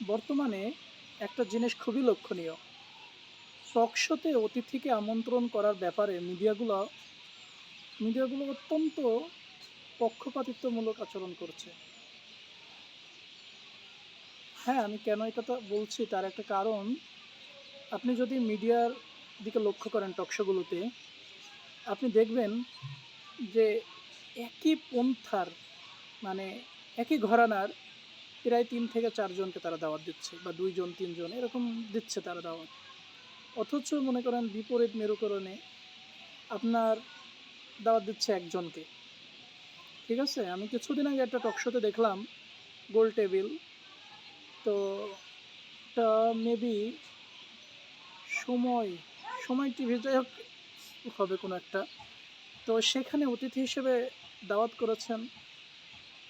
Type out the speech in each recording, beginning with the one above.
বর্তমানে একটা জিনিস খুবই লক্ষণীয়। টক শোতে অতিথিকে আমন্ত্রণ করার ব্যাপারে মিডিয়াগুলো মিডিয়াগুলো অত্যন্ত পক্ষপাতিত্বমূলক আচরণ করছে। হ্যাঁ আমি কেন এটা তো বলছি তার একটা কারণ, আপনি যদি মিডিয়ার দিকে লক্ষ্য করেন টকশোগুলোতে, আপনি দেখবেন যে একই পন্থার মানে একই ঘরানার প্রায় তিন থেকে চারজনকে তারা দাওয়াত দিচ্ছে বা দুইজন, তিনজন এরকম দিচ্ছে তারা দাওয়াত। অথচ মনে করেন বিপরীত মেরুকরণে আপনার দাওয়াত দিচ্ছে একজনকে। ঠিক আছে? আমি কিছুদিন আগে একটা টকশোতে দেখলাম গোল টেবিল। তো এটা মেবি সময় সময় টিভি যাই হোক হবে কোনো একটা। তো সেখানে অতিথি হিসেবে দাওয়াত করেছেন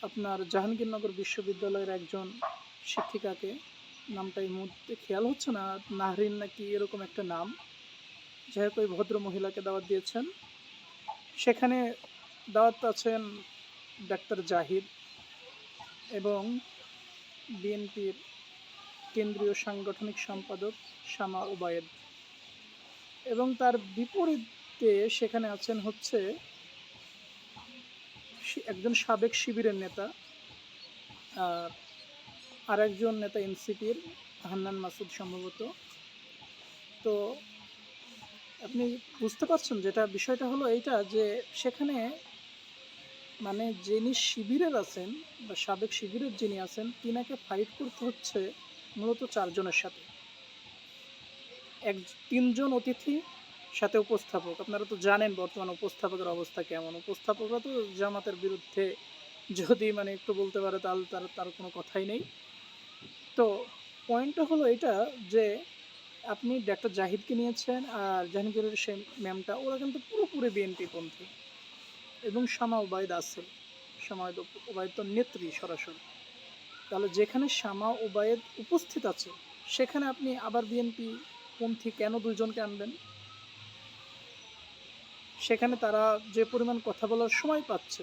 আপনার জাহাঙ্গীরনগর বিশ্ববিদ্যালয়ের একজন শিক্ষিকাকে, নামটা এই মুহূর্তে খেয়াল হচ্ছে না, নাহরিন নাকি এরকম একটা নাম। যাই হোক, ওই ভদ্র মহিলাকে দাওয়াত দিয়েছেন। সেখানে দাওয়াত আছেন ডাক্তার জাহিদ এবং বিএনপির কেন্দ্রীয় সাংগঠনিক সম্পাদক শামা ওবায়েদ। এবং তার বিপরীতে সেখানে আছেন হচ্ছে একজন সাবেক শিবিরের নেতা আর একজন নেতা এনসিপির, হান্নান মাসুদ সম্ভবত। তো আপনি বুঝতে পারছেন যেটা, বিষয়টা হলো এইটা যে সেখানে মানে যিনি শিবিরের আছেন বা সাবেক শিবিরের যিনি আছেন, তিনাকে ফাইট করতে হচ্ছে মূলত চারজনের সাথে। এক, তিনজন অতিথি সাথে উপস্থাপক। আপনারা তো জানেন বর্তমান উপস্থাপকের অবস্থা কেমন। উপস্থাপকরা তো জামাতের বিরুদ্ধে যদি মানে একটু বলতে পারে তাহলে তার তার কোনো কথাই নেই। তো পয়েন্টটা হলো এটা যে আপনি ডাক্তার জাহিদকে নিয়েছেন আর জাহাঙ্গীরের সে ম্যামটা ওরা কিন্তু পুরোপুরি বিএনপি পন্থী। এবং শামা ওবায়দ আছে শামা ওবায়দ তো নেত্রী সরাসরি। তাহলে যেখানে শামা ওবায়দ উপস্থিত আছে, সেখানে আপনি আবার বিএনপি পন্থী কেন দুইজনকে আনবেন? সেখানে তারা যে পরিমাণ কথা বলার সময় পাচ্ছে,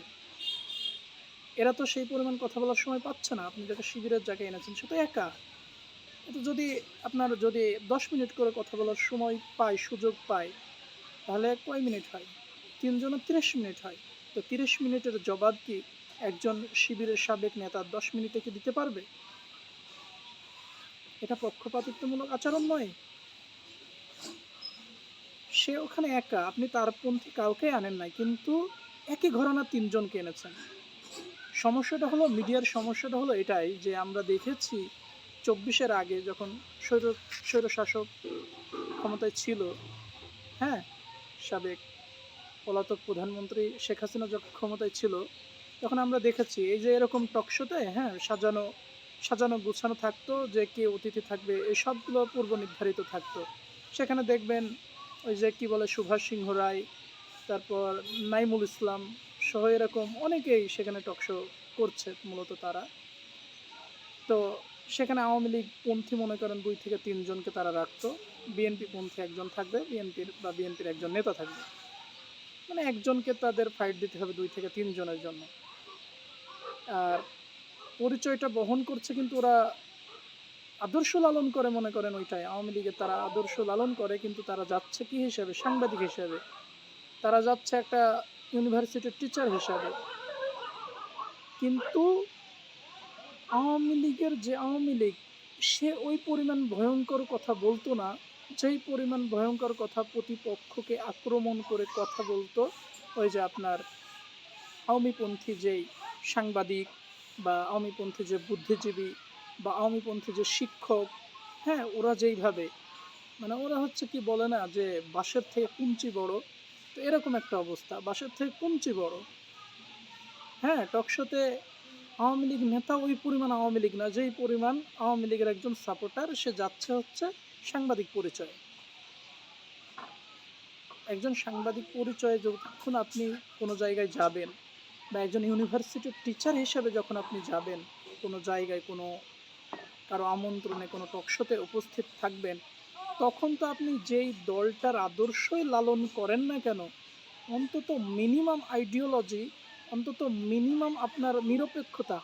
এরা তো সেই পরিমাণ কথা বলার সময় পাচ্ছে না। আপনি যাকে শিবিরের জায়গায় এনেছেন সে তো একা। কিন্তু যদি আপনার যদি দশ মিনিট করে কথা বলার সময় পায়, সুযোগ পায়, তাহলে কয় মিনিট হয়? তিনজনের তিরিশ মিনিট হয়। তো তিরিশ মিনিটের জবাব কি একজন শিবিরের সাবেক নেতা দশ মিনিটে কি দিতে পারবে? এটা পক্ষপাতিত্বমূলক আচরণ নয়। সে ওখানে একা, আপনি তার পন্থী কাউকে আনেন নাই, কিন্তু একই ঘরানা তিনজনকে এনেছেন। সমস্যাটা হলো, মিডিয়ার সমস্যাটা হলো এটাই যে আমরা দেখেছি, চব্বিশের আগে যখন স্বৈর, স্বৈরশাসক ক্ষমতায় ছিল হ্যাঁ সাবেক পলাতক প্রধানমন্ত্রী শেখ হাসিনা যখন ক্ষমতায় ছিল, তখন আমরা দেখেছি, এই যে এরকম টকশোতে হ্যাঁ সাজানো সাজানো, গুছানো থাকতো যে কে অতিথি থাকবে এই সবগুলো পূর্ব নির্ধারিত থাকতো। সেখানে দেখবেন ওই যে কি বলে সুভাষ সিংহ রায়, তারপর নাইমুল ইসলাম সহ এরকম অনেকেই সেখানে টকশো করছে মূলত তারা। তো সেখানে আওয়ামী লীগ পন্থী মনে করেন দুই থেকে তিনজনকে তারা রাখতো। বিএনপি পন্থী একজন থাকবে, বিএনপির বা বিএনপির একজন নেতা থাকবে। মানে একজনকে তাদের ফাইট দিতে হবে দুই থেকে তিনজনের জন্য। আর পরিচয়টা বহন করছে কিন্তু ওরা আদর্শ লালন করে মনে করেন ওইটাই। আওয়ামী লীগের তারা আদর্শ লালন করে, কিন্তু তারা যাচ্ছে কি হিসেবে? সাংবাদিক হিসেবে। তারা যাচ্ছে একটা ইউনিভার্সিটির টিচার হিসাবে। কিন্তু আওয়ামী লীগের যে আওয়ামী লীগ, সে ওই পরিমাণ ভয়ঙ্কর কথা বলতো না, যেই পরিমাণ ভয়ঙ্কর কথা প্রতিপক্ষকে আক্রমণ করে কথা বলতো, ওই যে আপনার আওয়ামীপন্থী যেই সাংবাদিক বা আওয়ামীপন্থী যে বুদ্ধিজীবী বা আওয়ামীপন্থী যে শিক্ষক হ্যাঁ ওরা যেইভাবে মানে ওরা হচ্ছে কি বলে না যে বাঁশের থেকে কুঞ্চি বড়, তো এরকম একটা অবস্থা, বাঁশের থেকে কুঞ্চি বড়। হ্যাঁ টকশোতে আওয়ামী লীগ নেতা ওই পরিমাণ আওয়ামী লীগ না, যেই পরিমাণ আওয়ামী লীগের একজন সাপোর্টার, সে যাচ্ছে হচ্ছে সাংবাদিক পরিচয়। একজন সাংবাদিক পরিচয়ে যতক্ষণ আপনি কোনো জায়গায় যাবেন বা একজন ইউনিভার্সিটির টিচার হিসেবে যখন আপনি যাবেন, কোনো জায়গায় কোনো কারও আমন্ত্রণে কোনো টকশোতে উপস্থিত থাকবেন, তখন তো আপনি যেই দলটার আদর্শই লালন করেন না কেন, অন্তত মিনিমাম আইডিওলজি অন্তত মিনিমাম আপনার নিরপেক্ষতা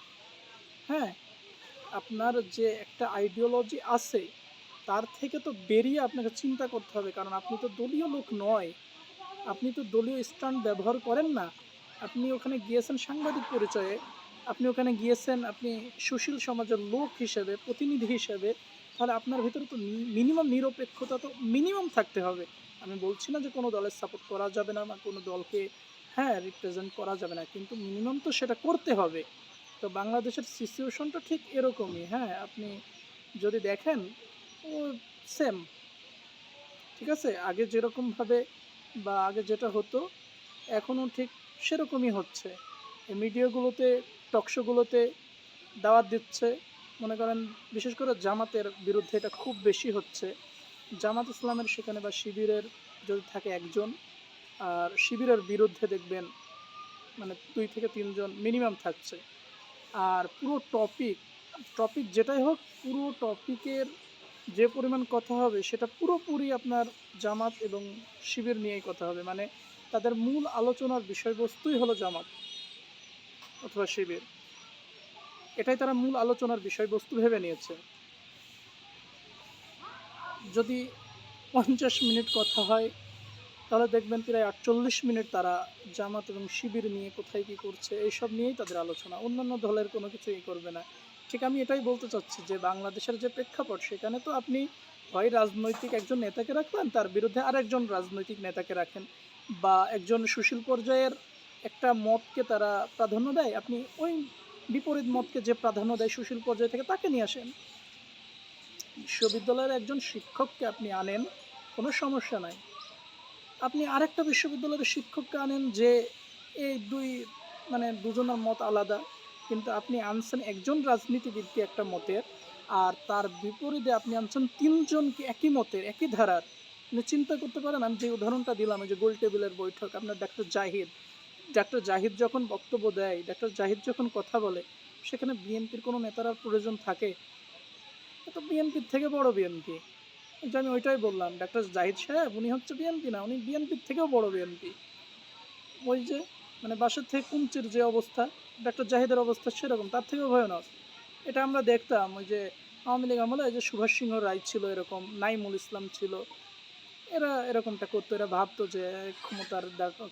হ্যাঁ? আপনার যে একটা আইডিওলজি আছে, তার থেকে তো বেরিয়ে আপনাকে চিন্তা করতে হবে, কারণ আপনি তো দলীয় লোক নয়, আপনি তো দলীয় স্ট্যান্ড ব্যবহার করেন না। আপনি ওখানে গিয়েছেন সাংবাদিক পরিচয়ে আপনি ওখানে গিয়েছেন, আপনি সুশীল সমাজের লোক হিসেবে, প্রতিনিধি হিসেবে, তাহলে আপনার ভিতরে তো মিনিমাম নিরপেক্ষতা তো মিনিমাম থাকতে হবে। আমি বলছি না যে কোনো দলের সাপোর্ট করা যাবে না বা কোনো দলকে হ্যাঁ রিপ্রেজেন্ট করা যাবে না, কিন্তু মিনিমাম তো সেটা করতে হবে। তো বাংলাদেশের সিচুয়েশনটা ঠিক এরকমই হ্যাঁ আপনি যদি দেখেন, ও সেম ঠিক আছে? আগে যেরকমভাবে বা আগে যেটা হতো, এখনও ঠিক সেরকমই হচ্ছে। মিডিয়াগুলোতে টকশোগুলোতে দাওয়াত দিচ্ছে। মনে করেন, বিশেষ করে জামাতের বিরুদ্ধে এটা খুব বেশি হচ্ছে। জামাত ইসলামের সেখানে বা শিবিরের যদি থাকে একজন, আর শিবিরের বিরুদ্ধে দেখবেন মানে দুই থেকে তিনজন মিনিমাম থাকছে। আর পুরো টপিক টপিক যেটাই হোক, পুরো টপিকের যে পরিমাণ কথা হবে, সেটা পুরোপুরি আপনার জামাত এবং শিবির নিয়েই কথা হবে। মানে তাদের মূল আলোচনার বিষয়বস্তুই হলো জামাত। অথবা শিবির। এটাই তারা মূল আলোচনার বিষয়বস্তু ভেবে নিয়েছে। যদি পঞ্চাশ মিনিট কথা হয়, তাহলে দেখবেন প্রায় আটচল্লিশ মিনিট তারা জামাত এবং শিবির নিয়ে কোথায় কী করছে, এইসব নিয়েই তাদের আলোচনা। অন্যান্য দলের কোনো কিছুই করবে না। ঠিক আমি এটাই বলতে চাচ্ছি যে, বাংলাদেশের যে প্রেক্ষাপট, সেখানে তো আপনি হয় রাজনৈতিক একজন নেতাকে রাখলেন তার বিরুদ্ধে আরেকজন রাজনৈতিক নেতাকে রাখেন বা একজন সুশীল পর্যায়ের একটা মতকে তারা প্রাধান্য দেয়। আপনি ওই বিপরীত মতকে যে প্রাধান্য দেয় সুশীল পর্যায় থেকে তাকে নিয়ে আসেন। বিশ্ববিদ্যালয়ের একজন শিক্ষককে আপনি আনেন, কোনো সমস্যা নাই। আপনি আরেকটা বিশ্ববিদ্যালয়ের শিক্ষককে আনেন যে এই দুই মানে দুজনের মত আলাদা, কিন্তু আপনি আনছেন একজন রাজনীতিবিদকে একটা মতের, আর তার বিপরীতে আপনি আনছেন তিনজনকে একই মতের, একই ধারার। চিন্তা করতে পারেন, আমি যে উদাহরণটা দিলাম যে গোল টেবিলের বৈঠক, আপনার ডাক্তার জাহিদ ডাক্তার জাহিদ যখন বক্তব্য দেয়, ডাক্তার জাহিদ যখন কথা বলে, সেখানে বিএনপির কোনো নেতার আর প্রয়োজন থাকে? তো বিএনপির থেকে বড় বিএনপি। যে আমি ওইটাই বললাম, ডাক্তার জাহিদ সাহেব, উনি হচ্ছে বিএনপি না, উনি বিএনপির থেকেও বড় বিএনপি। ওই যে মানে বাসার থেকে কুঞ্চির যে অবস্থা, ডাক্তার জাহিদের অবস্থা সেরকম, তার থেকেও ভয়ানক। এটা আমরা দেখতাম, ওই যে আওয়ামী লীগ আমলে যে সুভাষ সিংহ রায় ছিল এরকম, নাইমুল ইসলাম ছিল এরা এরকমটা করতো, এরা ভাবতো যে ক্ষমতার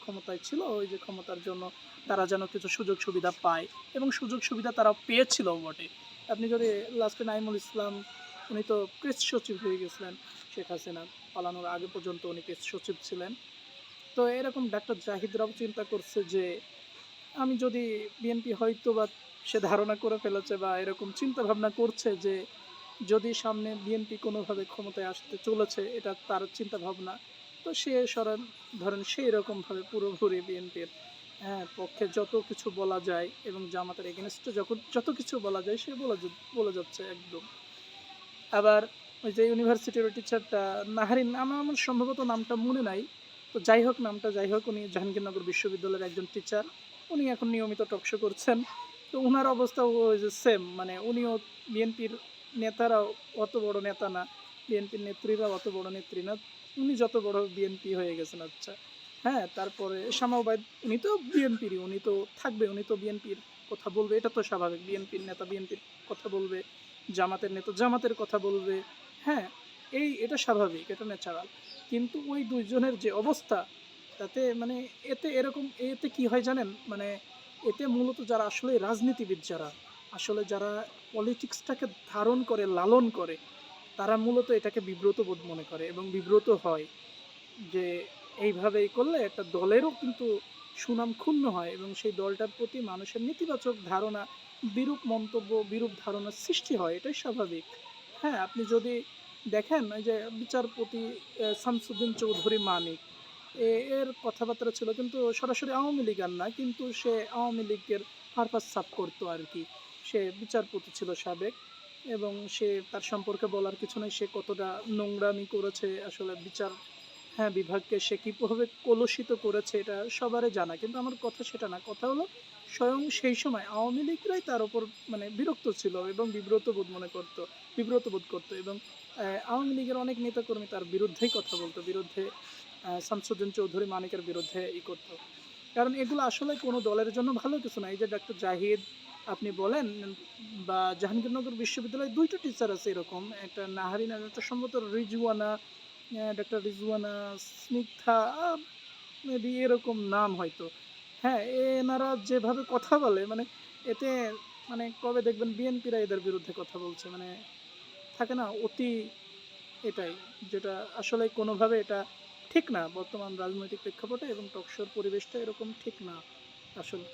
ক্ষমতায় ছিল, ওই যে ক্ষমতার জন্য তারা যেন কিছু সুযোগ সুবিধা পায় এবং সুযোগ সুবিধা তারা পেয়েছিল বটে। আপনি যদি লাস্টে নাইমুল ইসলাম, উনি তো প্রেস সচিব হয়ে গেছিলেন, শেখ হাসিনা পালানোর আগে পর্যন্ত উনি প্রেস সচিব ছিলেন। তো এরকম ডাক্তার জাহিদরাও চিন্তা করছে যে, আমি যদি বিএনপি হয়তো বা সে ধারণা করে ফেলেছে বা এরকম চিন্তা ভাবনা করছে যে যদি সামনে বিএনপি কোনোভাবে ক্ষমতায় আসতে চলেছে, এটা তার চিন্তা ভাবনা তো সে সরেন, ধরেন সেই রকমভাবে পুরোপুরি বিএনপির হ্যাঁ পক্ষে যত কিছু বলা যায় এবং জামাতের এগেনস্টে যখন, যত কিছু বলা যায় সে বলা বলে যাচ্ছে একদম। আবার ওই যে ইউনিভার্সিটির টিচারটা নাহারিন, আমার আমার সম্ভবত নামটা মনে নাই। তো যাই হোক নামটা, যাই হোক, উনি জাহাঙ্গীরনগর বিশ্ববিদ্যালয়ের একজন টিচার উনি এখন নিয়মিত টকশো করছেন। তো ওনার অবস্থা ওই যে সেম মানে উনিও বিএনপির নেতারাও অত বড় নেতা না বিএনপির নেত্রীরা অত বড় নেত্রী না, উনি যত বড় বিএনপি হয়ে গেছেন আচ্ছা। হ্যাঁ তারপরে শামাবাদ উনি তো বিএনপিরই, উনি তো থাকবে, উনি তো বিএনপির কথা বলবে, এটা তো স্বাভাবিক, বিএনপির নেতা বিএনপির কথা বলবে, জামাতের নেতা জামাতের কথা বলবে হ্যাঁ এই, এটা স্বাভাবিক, এটা ন্যাচারাল কিন্তু ওই দুইজনের যে অবস্থা, তাতে মানে এতে এরকম, এতে কি হয় জানেন? মানে এতে মূলত যারা আসলে রাজনীতিবিদ যারা আসলে যারা পলিটিক্সটাকে ধারণ করে, লালন করে, তারা মূলত এটাকে বিব্রত বোধ মনে করে এবং বিব্রত হয় যে এইভাবে এই করলে একটা দলেরও কিন্তু সুনাম ক্ষুণ্ণ হয় এবং সেই দলটার প্রতি মানুষের নেতিবাচক ধারণা, বিরূপ মন্তব্য, বিরূপ ধারণার সৃষ্টি হয়, এটাই স্বাভাবিক। হ্যাঁ আপনি যদি দেখেন যে বিচারপতি শামসুদ্দিন চৌধুরী মানিক এর কথাবার্তা ছিল কিন্তু সরাসরি আওয়ামী লীগ আর না, কিন্তু সে আওয়ামী লীগের পারপাস সাফ করতো আর কি। সে বিচারপতি ছিল সাবেক এবং সে তার সম্পর্কে বলার কিছু নেই, সে কতটা নোংরামি করেছে, আসলে বিচার হ্যাঁ বিভাগকে সে কীভাবে কলুষিত করেছে এটা সবারই জানা, কিন্তু আমার কথা সেটা না, কথা হলো স্বয়ং সেই সময় আওয়ামী লীগরাই তার উপর মানে বিরক্ত ছিল এবং বিব্রত বোধ মনে করতো, বিব্রত বোধ করতো এবং আওয়ামী লীগের অনেক নেতাকর্মী তার বিরুদ্ধেই কথা বলতো, বিরুদ্ধে শামসুদ্দিন চৌধুরী মানিকের বিরুদ্ধে ই করতো। কারণ এগুলো আসলে কোনো দলের জন্য ভালো কিছু না, এই যে ডাক্তার জাহিদ আপনি বলেন, বা জাহাঙ্গীরনগর বিশ্ববিদ্যালয়ে দুইটা টিচার আছে এরকম, একটা নাহারিন আর একটা সম্ভবত রিজওয়ানা ডাক্তার রিজওয়ানা স্নিগ্ধা মেবি এরকম নাম হয়তো। হ্যাঁ এনারা যেভাবে কথা বলে মানে এতে মানে কবে দেখবেন বিএনপিরা এদের বিরুদ্ধে কথা বলছে মানে থাকে না, অতি এটাই, যেটা আসলে কোনোভাবে এটা ঠিক না, বর্তমান রাজনৈতিক প্রেক্ষাপটে এবং টকশোর পরিবেশটা এরকম ঠিক না, আসলে।